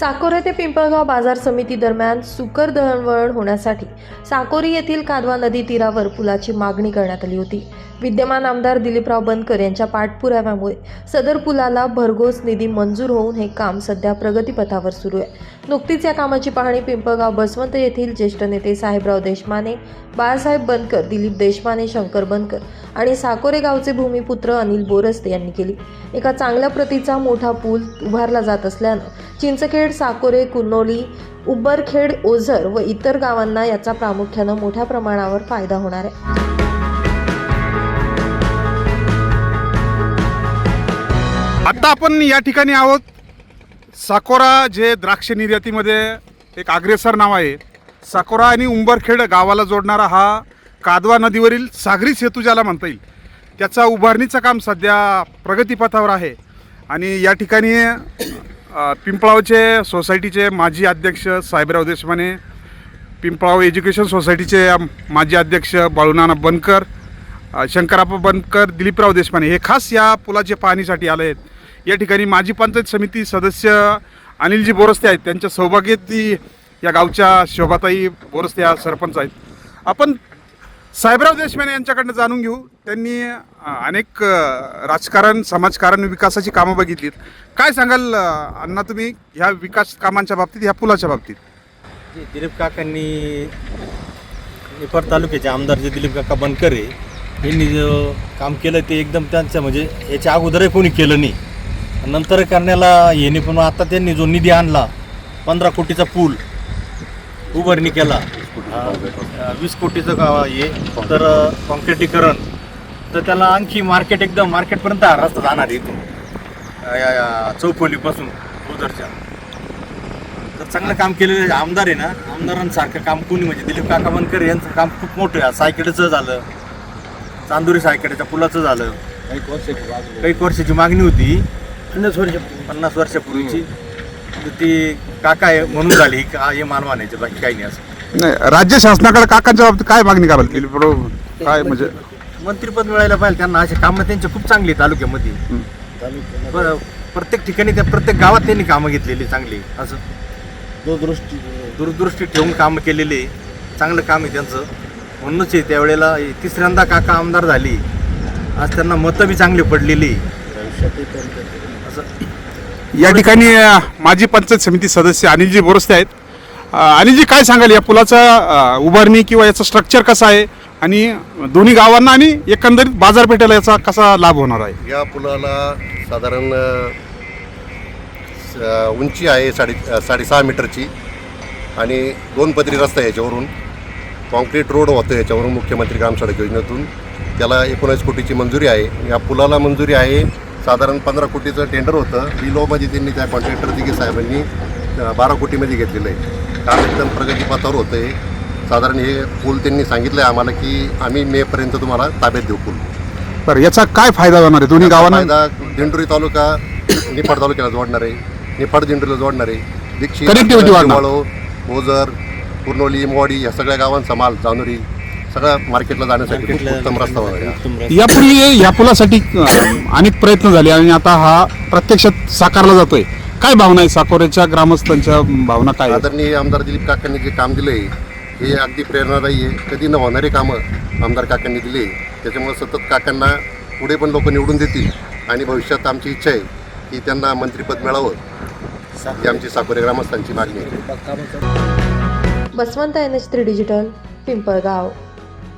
साकोरे ते पिंपळगाव बाजार समिती दरम्यान सुकर दळणवळण होण्यासाठी साकोरी येथील कादवा नदी तीरावर पुलाची मागणी करण्यात आली होती. विद्यमान आमदार दिलीपराव बनकर यांच्या पाठपुराव्यामुळे सदर पुलाला भरघोस निधी मंजूर होऊन हे काम सध्या प्रगतीपथावर सुरू आहे. नुकतीच या कामाची पाहणी पिंपळगाव बसवंत येथील ज्येष्ठ नेते साहेबराव देशमाने बाळासाहेब बनकर दिलीप देशमाने शंकर बनकर आणि साकोरे गावचे भूमिपुत्र अनिल बोरस्ते यांनी केली. एका चांगल्या प्रतीचा मोठा पूल उभारला जात असल्यानं चिंचखेड साकोरे कुनोली उब्बरखेड ओझर व इतर गावांना याचा प्रामुख्यानं मोठ्या प्रमाणावर फायदा होणार आहे. आता आपण या ठिकाणी आहोत. साकोरा जे द्राक्ष निर्यातीमध्ये एक अग्रेसर नाव आहे. साकोरा आणि उंबरखेड गावाला जोडणारा हा कादवा नदीवरील सागरी सेतू ज्याला म्हणता येईल त्याचा उभारणीचं काम सध्या प्रगतीपथावर आहे. आणि या ठिकाणी पिंपळावचे सोसायटीचे माजी अध्यक्ष साहेबराव देशमाने पिंपळाव एज्युकेशन सोसायटीचे माजी अध्यक्ष बाळूनाना बनकर शंकराप्पा बनकर दिलीपराव देशमाने हे खास या पुलाचे पाहणीसाठी आले आहेत. या ठिकाणी माजी पंचायत समिती सदस्य अनिलजी बोरस्ते आहेत. त्यांच्या सौभाग्यती या गावच्या शोभाताई बोरस्ते या सरपंच आहेत. आपण साहेबराव देशमाने यांच्याकडनं जाणून घेऊ. त्यांनी अनेक राजकारण समाजकारण विकासाची कामं बघितलीत. काय सांगाल अण्णा तुम्ही ह्या विकास कामांच्या बाबतीत ह्या पुलाच्या बाबतीत? जे दिलीप काकांनी निफाड तालुक्याचे आमदार जे दिलीप काका बनकर आहे यांनी जे काम केलं ते एकदम त्यांचं म्हणजे याच्या अगोदरही कोणी केलं नाही. नंतर करण्याला येणे पण आता त्यांनी जो निधी आणला पंधरा कोटीचा पूल उभारणी केला वीस कोटीचं गाव हे तर कॉन्क्रिटीकरण. तर त्याला आणखी मार्केट एकदम मार्केटपर्यंत हा रस्ता जाणार आहे इथून. चौफुलीपासून उदरच्या तर चांगलं काम केलेलं आहे. आमदार आहे ना आमदारांसारखं काम कोणी म्हणजे दिलीप काका बनकर यांचं काम खूप मोठं आहे. सायकडेचं झालं. चांदुरी सायकडेच्या पुलाचं झालं. काही वर्षाची मागणी होती. पन्नास वर्ष पन्नास वर्षापूर्वीची. ती काका आहे म्हणून झाली. का हे मान मानायचं बाकी काही नाही असं. नाही राज्य शासनाकडे काकांच्या बाबतीत काय मागणी कराल? दिलीपराव काय म्हणजे मंत्रीपद मिळायला पाहिजे त्यांना असे कामं त्यांचे खूप चांगली आहेत तालुक्यामध्ये. ब- प्रत्येक ठिकाणी त्या प्रत्येक गावात त्यांनी कामं घेतलेली चांगली असं. दूरदृष्टी. दूरदृष्टी ठेवून कामं केलेली चांगलं काम आहे त्यांचं. म्हणूनच आहे त्यावेळेला तिसऱ्यांदा काका आमदार झाली. आज त्यांना मतं बी चांगली पडलेली. असं. या ठिकाणी अ, माजी पंचायत समिती सदस्य अनिलजी बोरस्ते आहेत. आणि जी काय सांगाल या पुलाचा उभारणी किंवा याचं स्ट्रक्चर कसं आहे? आणि दोन्ही गावांना आणि एकंदरीत बाजारपेठेला याचा कसा लाभ होणार आहे? या पुलाला साधारण उंची आहे साडे साडेसहा मीटरची आणि दोन पदरी रस्ता आहे याच्यावरून. कॉन्क्रीट रोड होतो याच्यावरून मुख्यमंत्री ग्राम सडक योजनेतून. त्याला एकोणीस कोटीची मंजुरी आहे. या पुलाला मंजुरी आहे. साधारण पंधरा कोटीचं टेंडर होतं. बिलोमध्ये त्यांनी त्या कॉन्ट्रॅक्टर दिघे साहेबांनी बारा कोटीमध्ये घेतलेलं आहे. काम एकदम प्रगतीपथावर होतं आहे साधारण हे पूल त्यांनी सांगितलं आहे आम्हाला की आम्ही मेपर्यंत तुम्हाला ताब्यात देऊ पूल. बरं याचा काय फायदा होणार आहे? दोन्ही गावांना? फायदा दिंडोरी तालुका निफाड तालुक्याला जोडणार आहे. निफाड दिंडोरीला जोडणार आहे. दीक्षित Connectivity वाढणार. ओझर कुर्नोली मोवाडी या सगळ्या गावांचा माल जाणोरी सगळ्या मार्केटला जाण्यासाठी खूप उत्तम रस्ता होणार आहे. यापूर्वी या पुलासाठी अ, अनेक प्रयत्न झाले आणि आता हा प्रत्यक्षात साकारला जातोय. काय भावना आहे साकोऱ्याच्या ग्रामस्थांच्या भावना काय आहेत? आदरणीय आमदार दिलीप काकांनी जे काम दिलं आहे हे अगदी प्रेरणादायी आहे. कधी न होणारे कामं आमदार काकांनी दिली त्याच्यामुळे सतत काकांना पुढे पण लोक निवडून देतील आणि भविष्यात आमची इच्छा आहे की त्यांना मंत्रिपद मिळावं. ही आमची साकोरे ग्रामस्थांची मागणी आहे. Baswant N H three digital Pimpalgaon.